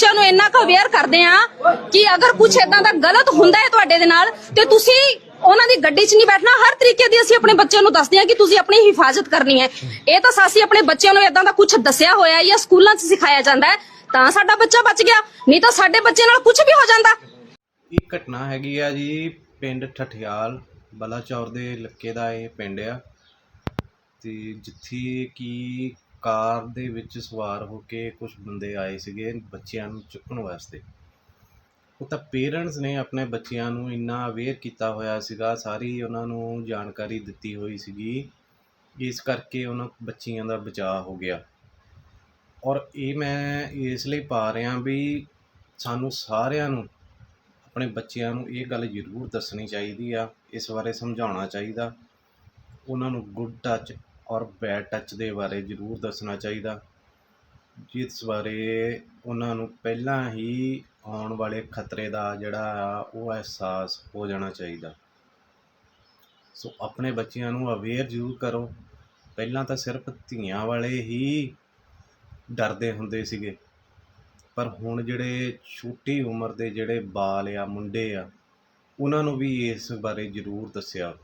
ਬੱਚਿਆਂ ਨੂੰ ਇੰਨਾ ਕੁ ਅਵੇਅਰ ਕਰਦੇ ਆ ਕਿ ਅਗਰ ਕੁਝ ਇਦਾਂ ਦਾ ਗਲਤ ਹੁੰਦਾ ਹੈ ਤੁਹਾਡੇ ਦੇ ਨਾਲ, ਤੇ ਤੁਸੀਂ ਉਹਨਾਂ ਦੀ ਗੱਡੀ 'ਚ ਨਹੀਂ ਬੈਠਣਾ। ਹਰ ਤਰੀਕੇ ਦੀ ਅਸੀਂ ਆਪਣੇ ਬੱਚਿਆਂ ਨੂੰ ਦੱਸਦੇ ਆ ਕਿ ਤੁਸੀਂ ਆਪਣੀ ਹਿਫਾਜ਼ਤ ਕਰਨੀ ਹੈ। ਇਹ ਤਾਂ ਸਾਸੀ ਆਪਣੇ ਬੱਚਿਆਂ ਨੂੰ ਇਦਾਂ ਦਾ ਕੁਝ ਦੱਸਿਆ ਹੋਇਆ ਹੈ ਜਾਂ ਸਕੂਲਾਂ 'ਚ ਸਿਖਾਇਆ ਜਾਂਦਾ ਹੈ, ਤਾਂ ਸਾਡਾ ਬੱਚਾ ਬਚ ਗਿਆ। ਨਹੀਂ ਤਾਂ ਸਾਡੇ ਬੱਚੇ ਨਾਲ ਕੁਝ ਵੀ ਹੋ ਜਾਂਦਾ। ਇਹ ਘਟਨਾ ਹੈਗੀ ਆ ਜੀ, ਪਿੰਡ ਠਠਿਆਲ, ਬਲਾਚੌਰ ਦੇ ਇਲਾਕੇ ਦਾ ਇਹ ਪਿੰਡ ਆ। ਤੇ ਜਿੱਥੇ ਕਿ ਕਾਰ ਦੇ ਵਿੱਚ ਸਵਾਰ ਹੋ ਕੇ ਕੁਝ ਬੰਦੇ ਆਏ ਸੀਗੇ ਬੱਚਿਆਂ ਨੂੰ ਚੁੱਕਣ ਵਾਸਤੇ। ਉਹ ਤਾਂ ਪੇਰੈਂਟਸ ਨੇ ਆਪਣੇ ਬੱਚਿਆਂ ਨੂੰ ਇੰਨਾ ਅਵੇਅਰ ਕੀਤਾ ਹੋਇਆ ਸੀਗਾ, ਸਾਰੀ ਉਹਨਾਂ ਨੂੰ ਜਾਣਕਾਰੀ ਦਿੱਤੀ ਹੋਈ ਸੀਗੀ। ਇਸ ਕਰਕੇ ਉਹਨਾਂ ਬੱਚਿਆਂ ਦਾ ਬਚਾਅ ਹੋ ਗਿਆ। ਔਰ ਇਹ ਮੈਂ ਇਸ ਲਈ ਪਾ ਰਿਹਾ ਵੀ ਸਾਨੂੰ ਸਾਰਿਆਂ ਨੂੰ, ਆਪਣੇ ਬੱਚਿਆਂ ਨੂੰ ਇਹ ਗੱਲ ਜ਼ਰੂਰ ਦੱਸਣੀ ਚਾਹੀਦੀ ਆ, ਇਸ ਬਾਰੇ ਸਮਝਾਉਣਾ ਚਾਹੀਦਾ। ਉਹਨਾਂ ਨੂੰ ਗੁੱਡ ਟੱਚ ਔਰ ਬੈਡ ਟੱਚ ਦੇ ਬਾਰੇ ਜ਼ਰੂਰ ਦੱਸਣਾ ਚਾਹੀਦਾ। ਜਿਸ ਬਾਰੇ ਉਹਨਾਂ ਨੂੰ ਪਹਿਲਾਂ ਹੀ ਆਉਣ ਵਾਲੇ ਖਤਰੇ ਦਾ ਜਿਹੜਾ ਆ, ਉਹ ਅਹਿਸਾਸ ਹੋ ਜਾਣਾ ਚਾਹੀਦਾ। ਸੋ ਆਪਣੇ ਬੱਚਿਆਂ ਨੂੰ ਅਵੇਅਰ ਜ਼ਰੂਰ ਕਰੋ। ਪਹਿਲਾਂ ਤਾਂ ਸਿਰਫ ਧੀਆਂ ਵਾਲੇ ਹੀ ਡਰਦੇ ਹੁੰਦੇ ਸੀਗੇ। ਪਰ ਹੁਣ ਜਿਹੜੇ ਛੋਟੀ ਉਮਰ ਦੇ ਜਿਹੜੇ ਬਾਲ ਆ, ਮੁੰਡੇ ਆ, ਉਹਨਾਂ ਨੂੰ ਵੀ ਇਸ ਬਾਰੇ ਜ਼ਰੂਰ ਦੱਸਿਆ।